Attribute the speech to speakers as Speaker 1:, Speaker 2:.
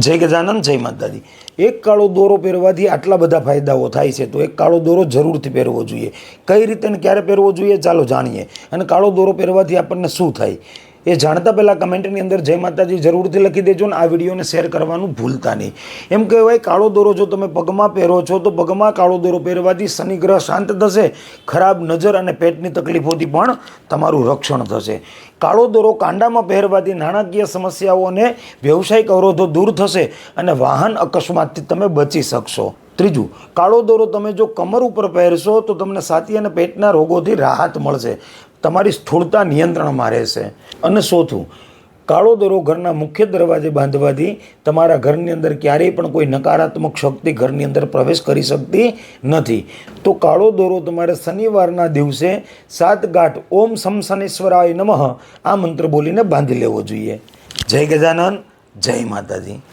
Speaker 1: જય ગજાનંદ જય માતાજી. એક કાળો દોરો પહેરવાથી આટલા બધા ફાયદાઓ થાય છે, તો એક કાળો દોરો જરૂરથી પહેરવો જોઈએ. કઈ રીતે ને ક્યારે પહેરવો જોઈએ ચાલો જાણીએ. અને કાળો દોરો પહેરવાથી આપણને શું થાય? એ જાણતા પહેલાં કમેન્ટની અંદર જય માતાજી જરૂરથી લખી દેજો ને આ વિડીયોને શેર કરવાનું ભૂલતા નહીં. એમ કહેવાય, કાળો દોરો જો તમે પગમાં પહેરો છો, તો પગમાં કાળો દોરો પહેરવાથી શનિ ગ્રહ શાંત થશે, ખરાબ નજર અને પેટની તકલીફોથી પણ તમારું રક્ષણ થશે. કાળો દોરો કાંડામાં પહેરવાથી નાણાકીય સમસ્યાઓ અને વ્યવસાયિક અવરોધો દૂર થશે અને વાહન અકસ્માતથી તમે બચી શકશો. ત્રીજું, કાળો દોરો તમે જો કમર ઉપર પહેરશો, તો તમને સાથી અને પેટના રોગોથી રાહત મળશે. તમારી સ્થૂળતા નિયંત્રણમાં રહેશે. અને ચોથું, કાળો દોરો ઘરના મુખ્ય દરવાજે બાંધવાથી તમારા ઘરની અંદર ક્યારેય પણ કોઈ નકારાત્મક શક્તિ ઘરની અંદર પ્રવેશ કરી શકતી નથી. તો કાળો દોરો તમારે શનિવારના દિવસે સાત ગાંઠ ઓમ સમ શનેશ્વરાય નમઃ આ મંત્ર બોલીને બાંધી લેવો જોઈએ. જય ગજાનન, જય માતાજી.